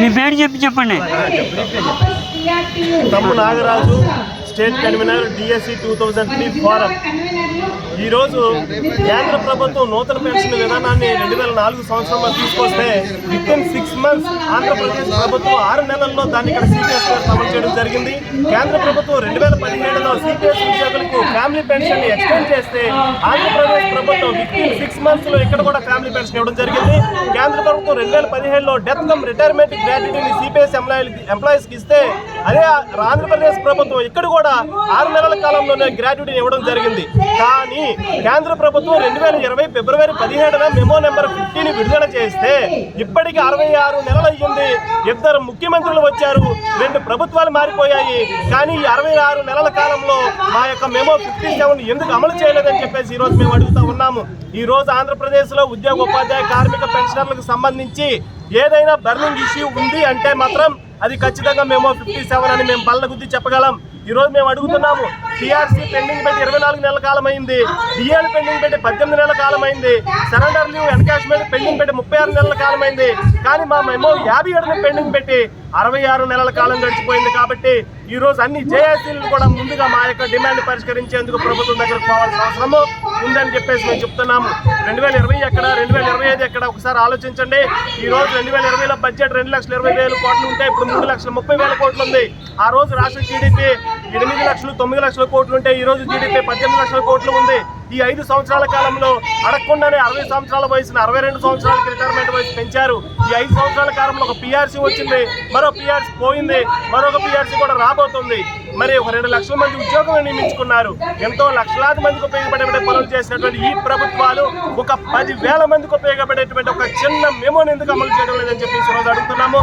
మీ పేరు చెప్పి చెప్పండి. తమ్ము Nagaraju. State convener DSC two thousand three form. ఈరోజు కేంద్ర ప్రభుత్వం నూతన పెన్షన్ విధానాన్ని రెండు వేల నాలుగు సంవత్సరంలో తీసుకొస్తే within six months Andhra Pradesh ప్రభుత్వం ఆరు నెలల్లో దాన్ని ఇక్కడ సిపిఎస్ అమలు చేయడం జరిగింది. కేంద్ర ప్రభుత్వం రెండు వేల పదిహేడులో సిపిఎస్ ఉద్యోగులకు ఫ్యామిలీ పెన్షన్ ఎక్స్టెండ్ చేస్తే ఆంధ్రప్రదేశ్ ప్రభుత్వం విత్ ఇన్ సిక్స్ మంత్స్లో ఇక్కడ కూడా ఫ్యామిలీ పెన్షన్ ఇవ్వడం జరిగింది. కేంద్ర ప్రభుత్వం రెండు వేల పదిహేడులో డెత్ కమ్ రిటైర్మెంట్ గ్రాట్యుటీని సిపిఎస్ ఎంప్లాయీస్కి ఇస్తే అదే ఆంధ్రప్రదేశ్ ప్రభుత్వం ఇక్కడ కూడా ఆరు నెలల కాలంలోనే గ్రాట్యుటీని ఇవ్వడం జరిగింది. కానీ కేంద్ర ప్రభుత్వం రెండు వేల ఇరవై ఫిబ్రవరి పదిహేడున మెమో నెంబర్ ఫిఫ్టీని విడుదల చేస్తే ఇప్పటికి అరవై ఆరు నెలలు అయ్యింది. ఇద్దరు ముఖ్యమంత్రులు వచ్చారు. రెండు ప్రభుత్వాలు మారిపోయాయి. కానీ ఈ అరవై ఆరు నెలల కాలంలో మా యొక్క మెమో ఫిఫ్టీ సెవెన్ ఎందుకు అమలు చేయలేదని చెప్పేసి ఈరోజు మేము అడుగుతా ఉన్నాము. ఈరోజు ఆంధ్రప్రదేశ్లో ఉద్యోగ ఉపాధ్యాయ కార్మిక పెన్షనర్లకు సంబంధించి ఏదైనా బర్నింగ్ ఇష్యూ ఉంది అంటే మాత్రం అది ఖచ్చితంగా మేము ఫిఫ్టీ సెవెన్ అని మేము బల్ల గుద్ది చెప్పగలం. ఈరోజు మేము అడుగుతున్నాము టీఆర్సీ పెండింగ్ పెట్టి ఇరవై నాలుగు నెలల కాలం అయింది డిఎల్ పెండింగ్ పెట్టి పద్దెనిమిది నెలల కాలం అయింది సరెండర్ లీవ్ ఎన్కాష్మెంట్ పెండింగ్ పెట్టి ముప్పై ఆరు నెలల కాలం అయింది కానీ మా మెమో యాభై ఏడుని పెండింగ్ పెట్టి అరవై ఆరు నెలల కాలం గడిచిపోయింది కాబట్టి ఈ రోజు అన్ని జేఏసీలు కూడా ముందుగా మా యొక్క డిమాండ్ పరిష్కరించేందుకు ప్రభుత్వం దగ్గరకు పోవాల్సిన అవసరము ఉందని చెప్పేసి మేము చెప్తున్నాము. రెండు వేల ఇరవై ఎక్కడ రెండు వేల ఇరవై ఐదు ఎక్కడ ఒకసారి ఆలోచించండి. ఈ రోజు రెండు వేల ఇరవైలో బడ్జెట్ రెండు లక్షల ఇరవై వేల కోట్లు ఉంటే ఇప్పుడు మూడు లక్షల ముప్పై వేల కోట్లు ఉంది. ఆ రోజు రాష్ట్ర జీడిపి ఎనిమిది లక్షలు తొమ్మిది లక్షల కోట్లు ఉంటే ఈ రోజు జీడిపి పద్దెనిమిది లక్షల కోట్లు ఉంది. ఈ ఐదు సంవత్సరాల కాలంలో అడగకుండానే అరవై సంవత్సరాల వయసును అరవై రెండు సంవత్సరాలకి రిటైర్మెంట్ వయసు పెంచారు. ఈ ఐదు సంవత్సరాల కాలంలో ఒక పిఆర్సీ వచ్చింది మరో పిఆర్సీ పోయింది మరొక పిఆర్సీ కూడా రాబోతుంది. మరి ఒక రెండు లక్షల మంది ఉద్యోగం నియమించుకున్నారు. ఎంతో లక్షలాది మందికి ఉపయోగపడే పనులు చేసినటువంటి ఈ ప్రభుత్వాలు ఒక పది వేల మందికి ఉపయోగపడేటువంటి ఒక చిన్న మెమోని ఎందుకు అమలు చేయడం లేదని చెప్పేసి ఈ రోజు అడుగుతున్నాము.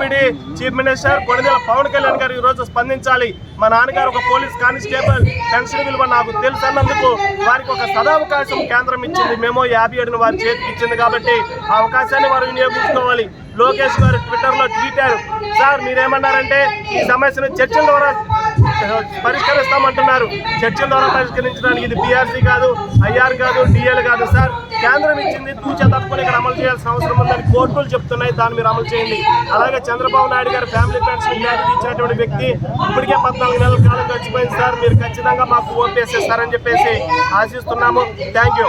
Deputy chief minister Konidela Pawan Kalyan గారు ఈ రోజు స్పందించాలి. మా నాన్నగారు ఒక పోలీస్ కానిస్టేబుల్ పెన్షన్ విలువ నాకు తెలుసు అన్నందుకు వారికి ఒక సదావకాశం కేంద్రం ఇచ్చింది. మేము యాభై ఏడును వారి చేతికి ఇచ్చింది కాబట్టి ఆ అవకాశాన్ని వారు వినియోగించుకోవాలి. లోకేష్ గారు ట్విట్టర్లో ట్వీటారు సార్ మీరేమన్నారంటే ఈ సమస్యను చర్చల ద్వారా పరిష్కరిస్తామంటున్నారు. చర్చల ద్వారా పరిష్కరించడానికి ఇది బీఆర్సీ కాదు ఐఆర్ కాదు డిఎల్ కాదు సార్. కేంద్రం ఇచ్చింది తూచా తప్పని ఇక్కడ అమలు చేయాల్సిన అవసరం ఉందని కోర్టులు చెప్తున్నాయి. దాన్ని మీరు అమలు చేయండి. అలాగే చంద్రబాబు నాయుడు గారు ఫ్యామిలీ పెన్షన్ గ్రాట్యుటీ ఇచ్చినటువంటి వ్యక్తి ఇప్పటికే పద్నాలుగు నెలల కాలం గడిచిపోయింది సార్. మీరు ఖచ్చితంగా మాకు ఓటు వేసేస్తారని చెప్పేసి ఆశిస్తున్నాము. Thank you